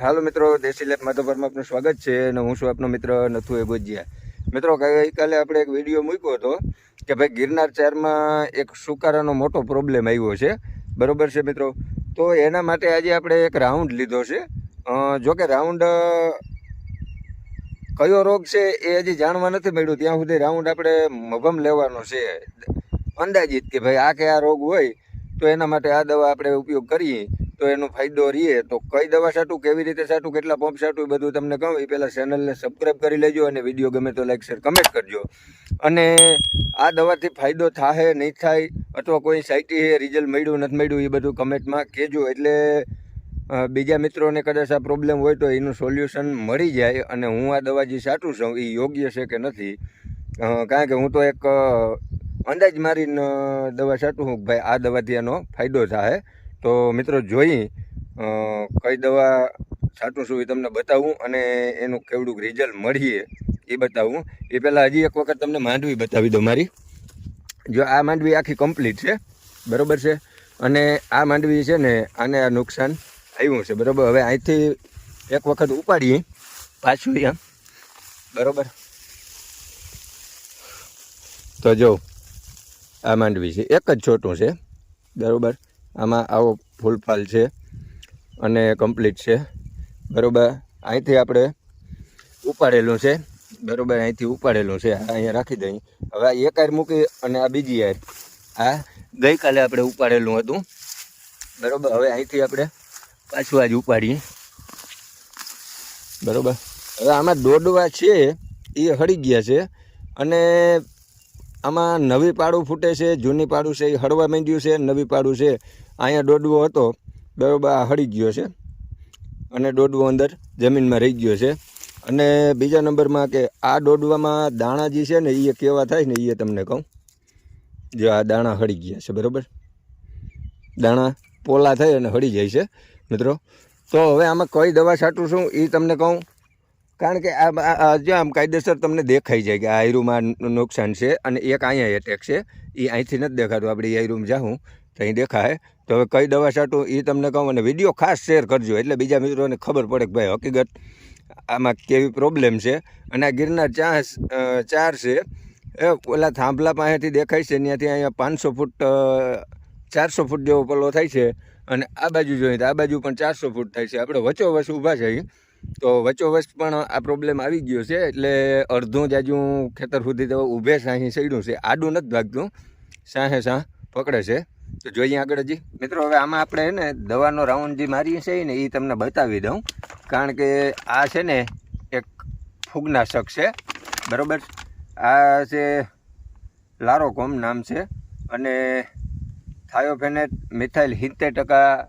હાલો મિત્રો, દેશી લેબ માધવપરમાં આપનું સ્વાગત છે અને હું છું આપનો મિત્ર નથુ એ ગોજિયા મિત્રો, ગઈકાલે આપણે એક વીડિયો મૂક્યો હતો કે ભાઈ ગિરનાર ચારમાં એક સુકારાનો મોટો પ્રોબ્લેમ આવ્યો છે. બરોબર છે મિત્રો? તો એના માટે આજે આપણે એક રાઉન્ડ લીધો છે. જોકે રાઉન્ડ કયો રોગ છે એ હજી જાણવા નથી મળ્યું. ત્યાં સુધી રાઉન્ડ આપણે મભમ લેવાનો છે. અંદાજિત કે ભાઈ આ કયા રોગ હોય તો એના માટે આ દવા આપણે ઉપયોગ કરીએ, તો એનો ફાયદો રહીએ તો કઈ દવા સાટું, કેવી રીતે સાટું, કેટલા પંપ સાટું એ બધું તમને કહું. એ પહેલાં ચેનલને સબસ્ક્રાઈબ કરી લેજો અને વીડિયો ગમે તો લાઈક શેર કમેન્ટ કરજો. અને આ દવાથી ફાયદો થાય નહીં થાય, અથવા કોઈ સાઇટી રિઝલ્ટ મળ્યું, નથી મળ્યું, એ બધું કમેન્ટમાં કહેજો. એટલે બીજા મિત્રોને કદાચ આ પ્રોબ્લેમ હોય તો એનું સોલ્યુશન મળી જાય અને હું આ દવા જે સાટું છું એ યોગ્ય છે કે નથી? કારણ કે હું તો એક અંદાજ મારીને દવા છાંટું હું ભાઈ, આ દવાથી એનો ફાયદો થાય તો મિત્રો, જોઈ કઈ દવા છાંટું છું એ તમને બતાવું અને એનું કેવડું રિઝલ્ટ મળીએ એ બતાવું. એ પહેલાં હજી એક વખત તમને માંડવી બતાવી દો મારી. જો આ માંડવી આખી કમ્પ્લીટ છે. બરોબર છે? અને આ માંડવી છે ને, આને આ નુકસાન આવ્યું છે. બરાબર? હવે અહીંથી એક વખત ઉપાડીએ પાછું એમ બરાબર? તો જો આ માંડવી છે. એક જ છોટું છે. બરોબર? આમાં આવો ફૂલફાલ છે અને કમ્પ્લીટ છે. બરોબર? અહીંથી આપણે ઉપાડેલું છે. બરોબર? અહીંથી ઉપાડેલું છે. આ અહીંયા રાખી દઈ. હવે એક આર મૂકી અને આ બીજી આર. આ ગઈકાલે આપણે ઉપાડેલું હતું. બરાબર? હવે અહીંથી આપણે પાછું આજ ઉપાડીએ. બરોબર? હવે આમાં દોડવા છે. એ હળી ગયા છે. અને આમાં નવી પાડું ફૂટે છે, જૂની પાડું છે એ હળવા માંડ્યું છે, નવી પાડું છે. અહીંયા દોડવો હતો, બરોબર, આ હળી ગયો છે. અને દોડવો અંદર જમીનમાં રહી ગયો છે. અને બીજા નંબરમાં કે આ દોડવામાં દાણા જે છે ને એ કેવા થાય ને એ તમને કહું. જો આ દાણા હળી ગયા છે, બરાબર? દાણા પોલા થઈ અને હળી જાય છે, મિત્રો. તો હવે આમાં કઈ દવા છાંટું છું એ તમને કહું. કારણ કે આ જે આમ કાયદેસર તમને દેખાઈ જાય કે આ આયરુમાં નુકસાન છે અને એક અહીંયા એટેક છે એ અહીંથી નથી દેખાતું. આપણે આયરુમાં જાઉં તો અહીં દેખાય. તો હવે કઈ દવા છાંટું એ તમને કહું અને વીડિયો ખાસ શેર કરજો, એટલે બીજા મિત્રોને ખબર પડે કે ભાઈ હકીકત આમાં કેવી પ્રોબ્લેમ છે. અને આ ગિરનાર ચાર ચાર છે. એ ઓલા થાંભલા પાસેથી દેખાય છે, ત્યાંથી અહીંયા પાંચસો ફૂટ ચારસો ફૂટ જેવો પલ્લો થાય છે. અને આ બાજુ જોઈએ તો આ બાજુ પણ ચારસો ફૂટ થાય છે. આપણે વચ્ચોવચ ઊભા છે અહીં. તો વચ્ચોવચ પણ આ પ્રોબ્લેમ આવી ગયો છે, એટલે અડધું જાજુ ખેતર સુધી તો ઊભે સાહી સડ્યું છે. આડું નથી ભાગતું, સાહે સાહ પકડે છે. તો જોઈએ આગળ હજી. મિત્રો, હવે આમાં આપણે ને દવાનો રાઉન્ડ જે મારીએ છીએ ને એ તમને બતાવી દઉં. કારણ કે આ છે ને એક ફૂગનાશક છે. બરોબર? આ છે લારોકોમ નામ છે. અને થાયોફેનેટ મિથાઇલ સિત્તેર ટકા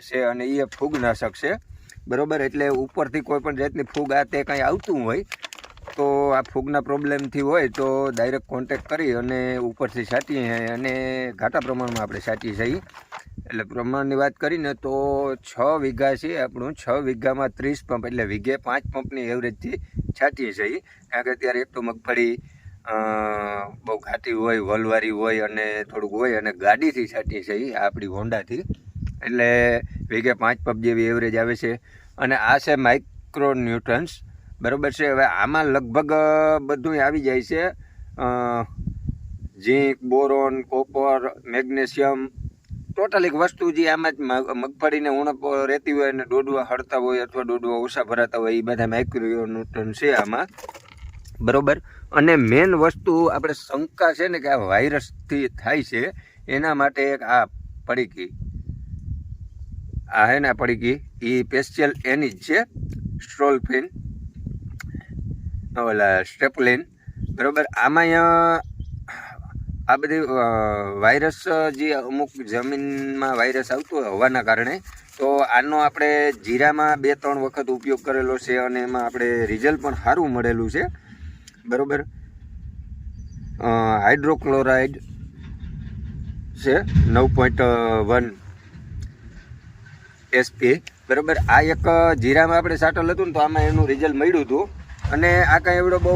છે અને એ ફૂગનાશક છે. બરોબર? એટલે ઉપરથી કોઈ પણ જાતની ફૂગ આ તે કંઈ આવતું હોય, તો આ ફૂગના પ્રોબ્લેમથી હોય તો ડાયરેક્ટ કોન્ટેક કરી અને ઉપરથી છાંટીએ અને ઘાટા પ્રમાણમાં આપણે છાંટીએ છીએ એટલે પ્રમાણની વાત કરીને તો છ વીઘા છે આપણું, છ વીઘામાં ત્રીસ પંપ, એટલે વીઘે પાંચ પંપની એવરેજથી છાંટીએ છીએ કારણ કે અત્યારે એક તો મગફળી બહુ ઘાટી હોય, વલવારી હોય અને થોડુંક હોય અને ગાડીથી છાંટીએ છીએ આપણી હોન્ડાથી. એટલે વીઘે પાંચ પબ જેવી એવરેજ આવે છે. અને આ છે માઇક્રો ન્યૂટન્સ બરાબર છે? હવે આમાં લગભગ બધું આવી જાય છે. Zinc, boron, copper, magnesium. Total એક વસ્તુ જે આમાં જ મગ- મગફળીને ઉણપ રહેતી હોય અને દોડવા હળતા હોય અથવા દોડવા ઓછા ભરાતા હોય, એ બધા માઇક્રો માઇક્રોન્યુટન છે આમાં. બરોબર? અને મેન વસ્તુ આપણે શંકા છે ને કે આ વાયરસથી થાય છે, એના માટે એક આ પડીકી. આ હે ને પડી ગઈ. એ પેસ્ટિયલ એની જ છે. સ્ટ્રોલફિન ઓલા સ્ટેપલિન બરાબર? આમાં અહીંયા આ બધી વાયરસ જે અમુક જમીનમાં વાયરસ આવતો હોય હવાના કારણે, તો આનો આપણે જીરામાં બે, ત્રણ વખત ઉપયોગ કરેલો છે અને એમાં આપણે રિઝલ્ટ પણ સારું મળેલું છે. બરાબર? હાઇડ્રોક્લોરાઇડ છે, નવ પોઈન્ટ વન એસપી બરોબર? આ એક જીરામાં આપણે સાટલ હતું ને તો આમાં એનું રિઝલ્ટ મળ્યું હતું. અને આ કાંઈ એવડો બહુ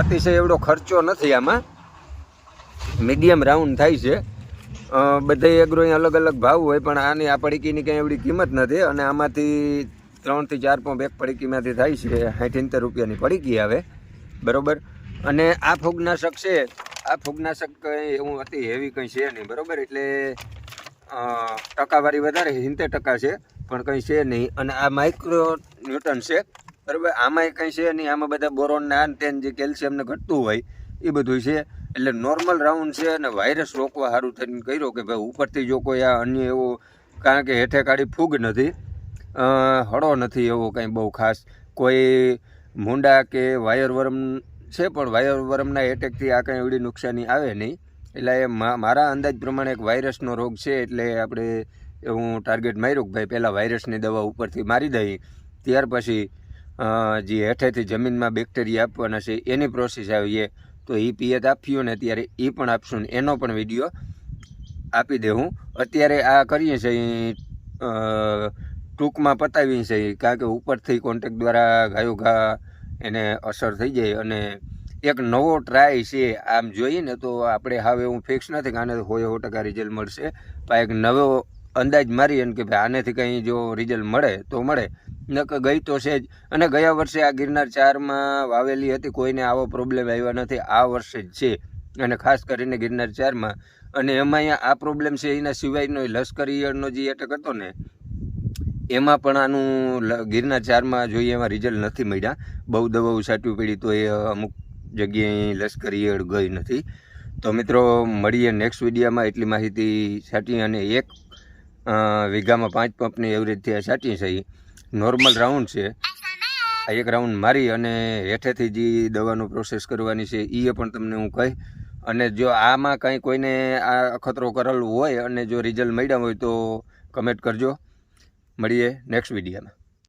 અતિશય એવડો ખર્ચો નથી આમાં. મીડિયમ રાઉન્ડ થાય છે. બધે એગ્રો અલગ અલગ ભાવ હોય, પણ આની આ પડીકીની કંઈ એવડી કિંમત નથી અને આમાંથી ત્રણથી ચાર પંપ એક પડીકીમાંથી થાય છે. સાઠિંતર રૂપિયાની પડીકી આવે. બરોબર? અને આ ફૂગનાશક છે. આ ફૂગનાશક કંઈ એવું અતિ હેવી કંઈ છે નહીં. બરોબર? એટલે ટકાવારી વધારે સિત્તેર ટકા છે, પણ કંઈ છે નહીં. અને આ માઇક્રો ન્યૂટન છે, બરાબર? આમાંય કંઈ છે નહીં. આમાં બધા બોરોન ને આ તેન જે કેલ્શિયમને ઘટતું હોય, એ બધું છે. એટલે નોર્મલ રાઉન્ડ છે અને વાયરસ રોકવા સારું થઈને કર્યો કે ભાઈ ઉપરથી જો કોઈ આ અન્ય એવો, કારણ કે હેઠે કાઢી ફૂગ નથી હળો નથી એવો કંઈ બહુ ખાસ. કોઈ મૂંડા કે વાયર વર્મ છે, પણ વાયર વર્મના એટેકથી આ કંઈ એવડી નુકસાની આવે નહીં. એટલે એ મારા અંદાજ પ્રમાણે એક વાયરસનો રોગ છે, એટલે આપણે હું ટાર્ગેટ માર્યું કે ભાઈ પહેલાં વાયરસની દવા ઉપરથી મારી દઈ, ત્યાર પછી જે હેઠેથી જમીનમાં બેક્ટેરિયા આપવાના છે, એની પ્રોસેસ આવીએ તો એ પિયત આપ્યું ને ત્યારે એ પણ આપશું ને એનો પણ વીડિયો આપી દેવું અત્યારે આ કરીએ છીએ ટૂંકમાં પતાવીએ છીએ કારણ કે ઉપરથી કોન્ટેક દ્વારા ગાયો ઘા એને અસર થઈ જાય અને એક નવો ટ્રાય છે. આમ જોઈએ તો આપણે હવે એવું ફિક્સ નથી કે આને હોય સો ટકા રિઝલ્ટ મળશે. પણ એક નવો અંદાજ મારી અને કે ભાઈ આનેથી કંઈ જો રિઝલ્ટ મળે તો મળે. નકર ગઈ તો છે જ. અને ગયા વર્ષે આ ગિરનાર ચારમાં વાવેલી હતી. કોઈને આવો પ્રોબ્લેમ આવ્યો નથી. આ વર્ષે જ છે. અને ખાસ કરીને ગિરનાર ચારમાં. અને એમાં અહીંયા આ પ્રોબ્લેમ છે, એના સિવાયનો લશ્કરી ઈયળનો જે એટેક હતો ને, એમાં પણ આનું ગિરનાર ચારમાં જોઈએ એમાં રિઝલ્ટ નથી મળ્યા. બહુ દવાઓ છાંટવી પડી તો એ અમુક જગ્યાએ લશ્કરી ઈયળ ગઈ નથી. તો મિત્રો, મળીએ નેક્સ્ટ વિડીયોમાં. એટલી માહિતી છાંટી અને એક વીઘામાં પાંચ પંપની એવરેજથી આ છાંટીએ છીએ નોર્મલ રાઉન્ડ છે. આ એક રાઉન્ડ મારી અને હેઠેથી જે દવાનું પ્રોસેસ કરવાની છે એ પણ તમને હું કહી. અને જો આમાં કંઈ કોઈને આ અખતરો કરેલો હોય અને જો રિઝલ્ટ મળ્યા હોય તો કમેન્ટ કરજો. મળીએ નેક્સ્ટ વિડીયોમાં.